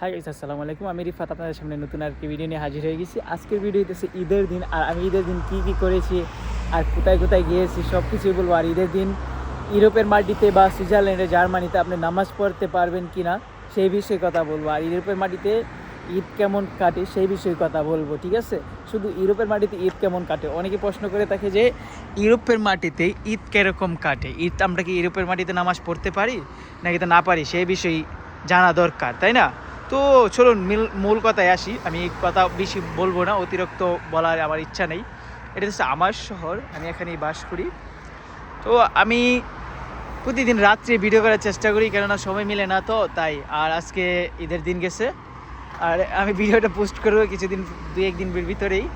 Hi guys আসসালামু আলাইকুম। আমি রিফাত, আপনাদের সামনে নতুন আর কি ভিডিও নিয়ে হাজির হয়ে গেছি। আজকের ভিডিও হইতেছে ঈদের দিন, আর আমি ঈদের দিন কি কি করেছি, আর কোথায় কোথায় গিয়েছি সব কিছুই বলব। আর ঈদের দিন ইউরোপের মাটিতে বা সুইজারল্যান্ডে, জার্মানিতে আপনি নামাজ পড়তে পারবেন কি না সেই বিষয়ে কথা বলব। আর ইউরোপের মাটিতে ঈদ কেমন কাটে, সেই বিষয়ে কথা বলব, ঠিক আছে? শুধু ইউরোপের মাটিতে ঈদ কেমন কাটে? অনেকে প্রশ্ন করে থাকে যে, ইউরোপের মাটিতে ঈদ কীরকম কাটে? ঈদ আমরা কি ইউরোপের মাটিতে নামাজ পড়তে পারি, নাকি তো না পারি? সেই বিষয়ে জানা দরকার, তাই না? তো চলুন মিল- কথায় আসি। আমি কথা বেশি বলব না, অতিরিক্ত বলার আমার ইচ্ছা নেই। এটা হচ্ছে আমার শহর, আমি এখানেই বাস করি। তো আমি প্রতিদিন রাত্রে ভিডিও করার চেষ্টা করি, কেননা সময় মিলে না তো, তাই আর আজকে ঈদের দিন গেছে। আর আমি ভিডিওটা পোস্ট করব কিছুদিন দুই একদিন ভিতরেই।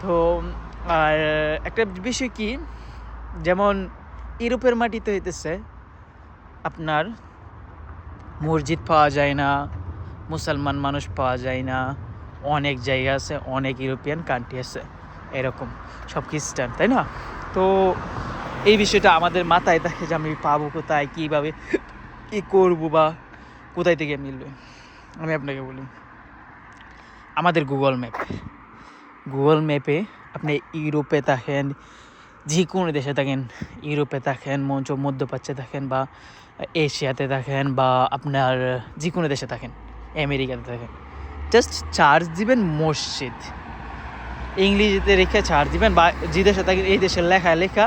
তো, আর একটা বিষয় কি, যেমন ইউরোপের মাটিতে হইতেছে, আপনার মসজিদ পাওয়া যায় না মুসলমান মানুষ পাওয়া যায় না। অনেক জায়গা আছে, অনেক ইউরোপিয়ান কান্ট্রি আছে। এরকম, সব খ্রিস্টান, তাই না? তো এই বিষয়টা আমাদের মাথায় থাকে যে আমি পাবো কোথায়, কীভাবে, কী করব বা কোথায় থেকে মিলবে। আমি আপনাকে বলি, আমাদের গুগল ম্যাপ গুগল ম্যাপে আপনি ইউরোপে থাকেন, যে কোনো দেশে থাকেন, ইউরোপে থাকেন, মঞ্চ মধ্যপ্রাচ্যে থাকেন বা এশিয়াতে থাকেন বা আপনার যে কোনো দেশে থাকেন আমেরিকাতে থাকেন জাস্ট চার্জ দিবেন মসজিদ। ইংরেজিতে রেখে চার্জ দিবেন বা যে দেশে থাকেন এই দেশের লেখা লেখা,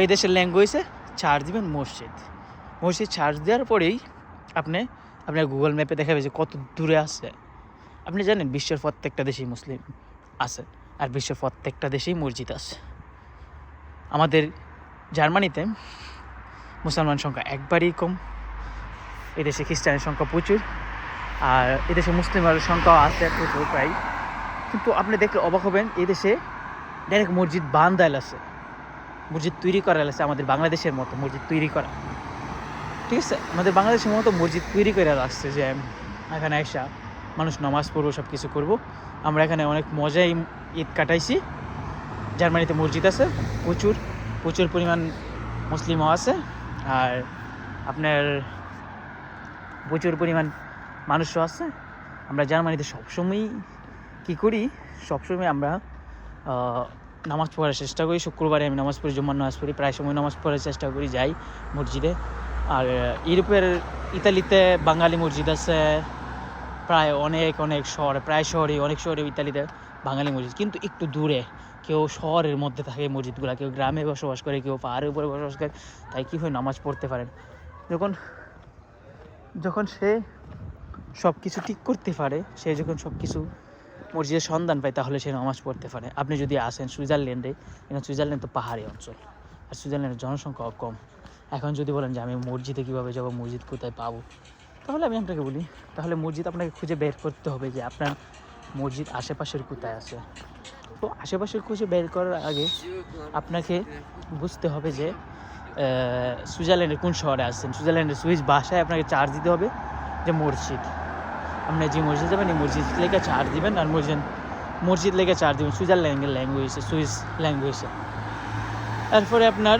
এই দেশের ল্যাঙ্গুয়েজে চার্জ দিবেন মসজিদ। মসজিদ চার্জ দেওয়ার পরেই আপনি, আপনার গুগল ম্যাপে দেখাবে যে কত দূরে আছে। আপনি জানেন বিশ্বের প্রত্যেকটা দেশেই মুসলিম আছে আর বিশ্বের প্রত্যেকটা দেশেই মসজিদ আছে। আমাদের জার্মানিতে মুসলমান সংখ্যা একবারই কম এদেশে খ্রিস্টানের সংখ্যা প্রচুর। আর এদেশে মুসলিমের সংখ্যাও আছে প্রচুর প্রায়। কিন্তু আপনি দেখলে অবাক হবেন, এদেশে ডাইরেক্ট মসজিদ বান্দাইল আছে। মসজিদ তৈরি করা আছে আমাদের বাংলাদেশের মতো, মসজিদ তৈরি করা। ঠিক আছে? আমাদের বাংলাদেশের মতো মসজিদ তৈরি করে আসছে যে এখানে আসা মানুষ নামাজ পড়ব সব কিছু করব। আমরা এখানে অনেক মজাই ঈদ কাটাইছি। জার্মানিতে মসজিদ আছে, প্রচুর প্রচুর পরিমাণ মুসলিমও আছে। আর আপনার প্রচুর পরিমাণ মানুষও আছে। আমরা জার্মানিতে সবসময়ই কী করি? সবসময় আমরা নামাজ পড়ার চেষ্টা করি। শুক্রবারে আমি নামাজ পড়ি, জুম্মার নামাজ পড়ি, প্রায় সময় নামাজ পড়ার চেষ্টা করি, যাই মসজিদে। আর ইউরোপের, ইতালিতে বাঙালি মসজিদ আছে। প্রায় অনেক অনেক শহরে, প্রায় শহরে, অনেক শহরে ইতালিতে বাঙালি মসজিদ। কিন্তু একটু দূরে কেউ শহরের মধ্যে থাকে মসজিদগুলো, কেউ গ্রামে বসবাস করে, কেউ পাহাড়ের উপরে বসবাস করে। তাই কী হয়? নামাজ পড়তে পারেন যখন যখন সে সব কিছু ঠিক করতে পারে, সে যখন সব কিছু মসজিদের সন্ধান পায়, তাহলে সে নামাজ পড়তে পারে। আপনি যদি আসেন সুইজারল্যান্ডে, এখন সুইজারল্যান্ড তো পাহাড়ি অঞ্চল, আর সুইজারল্যান্ডের জনসংখ্যাও কম। এখন যদি বলেন যে আমি মসজিদে কীভাবে যাব, মসজিদ কোথায় পাবো, তাহলে আমি আপনাকে বলি, তাহলে মসজিদ আপনাকে খুঁজে বের করতে হবে যে আপনার মসজিদ আশেপাশের কোথায় আছে। তো আশেপাশের খুঁজে বের করার আগে আপনাকে বুঝতে হবে যে সুইজারল্যান্ডের কোন শহরে আছেন। সুইজারল্যান্ডের সুইচ বাসায় আপনাকে চার্জ দিতে হবে যে মসজিদ। আপনি যে মসজিদ যাবেন এই মসজিদ লেগে চার দিবেন আর মসজিদ মসজিদ লেগে চার দিবেন সুইজারল্যান্ডের ল্যাঙ্গুয়েজে সুইস ল্যাঙ্গুয়েজে তারপরে আপনার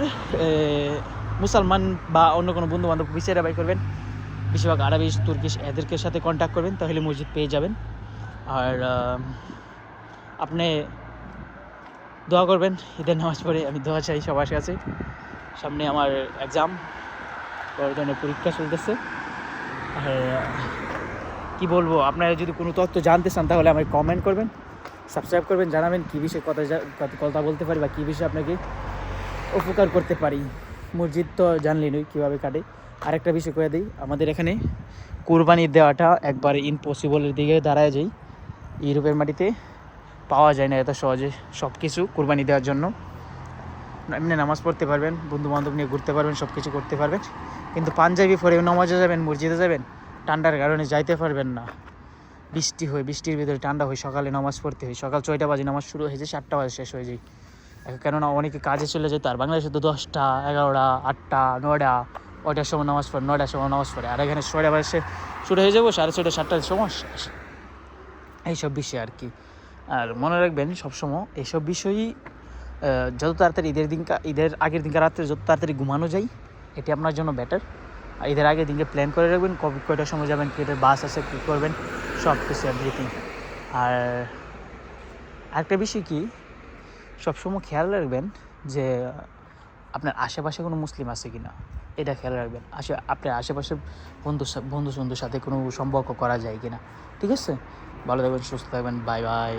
মুসলমান বা অন্য কোনো বন্ধু বান্ধব বিচারে বাই করবেন বেশিরভাগ আরবি তুর্কিশ এদেরকে সাথে কন্ট্যাক্ট করবেন তাহলে মসজিদ পেয়ে যাবেন আর আপনি দোয়া করবেন ঈদের নামাজ পড়ে আমি দোয়া চাই সবার কাছে। সামনে আমার এক্সাম বড় ধরনের পরীক্ষা চলতেছে। আর কি বলব? আপনারা যদি কোনো তথ্য জানতে চান, তাহলে আমাকে কমেন্ট করবেন। সাবস্ক্রাইব করবেন, জানাবেন কী বিষয়ে কথা কথা বলতে পারি বা কী বিষয়ে আপনাকে উপকার করতে পারি। মসজিদ তো জানলেনই কীভাবে কাটে? আরেকটা বিষয় করে দিই, আমাদের এখানে কোরবানি দেওয়াটা একবারে ইম্পসিবলের দিকে দাঁড়ায় যাই ইউরোপের মাটিতে পাওয়া যায় না এত সহজে সব কিছু কোরবানি দেওয়ার জন্য। এমনি নামাজ পড়তে পারবেন বন্ধু বান্ধব নিয়ে ঘুরতে পারবেন সব কিছু করতে পারবেন। কিন্তু পাঞ্জাবি পরে নামাজে যাবেন, মসজিদে যাবেন ঠান্ডার কারণে যাইতে পারবেন না। বৃষ্টি হয়, বৃষ্টির ভিতরে ঠান্ডা হয়, সকালে নামাজ পড়তে হয়। সকাল ছয়টা বাজে, নামাজ শুরু হয়েছে সাতটা বাজে, শেষ হয়ে যায়। কেননা অনেকে কাজে চলে যেত, আর বাংলাদেশে তো দশটা, এগারোটা, আটটা, নয়টা ওইটার সময় নামাজ পড়ে, নয়টার সময় নামাজ পড়ে। আর এখানে ছয়টা বাজে শুরু হয়ে যাব, সাড়ে ছয়টা, সাতটার সময় শেষ। এইসব বিষয় আর কি। আর মনে রাখবেন, সবসময় এইসব বিষয়ই যত তাড়াতাড়ি ঈদের দিন ঈদের আগের দিনকার রাত্রে যত তাড়াতাড়ি ঘুমানো যায়, এটি আপনার জন্য বেটার ঈদের আগে দিনকে প্ল্যান করে রাখবেন, কবে কয়টার সময় যাবেন কীটার বাস আছে, কী করবেন সব কিছু এভরিথিং আর আরেকটা বিষয় কি, সবসময় খেয়াল রাখবেন যে আপনার আশেপাশে কোনো মুসলিম আছে কি না এটা খেয়াল রাখবেন। আশে আপনার আশেপাশে বন্ধু বন্ধু বন্ধুর সাথে কোনো সম্পর্ক করা যায় কি না ঠিক আছে? ভালো থাকবেন, সুস্থ থাকবেন বাই বাই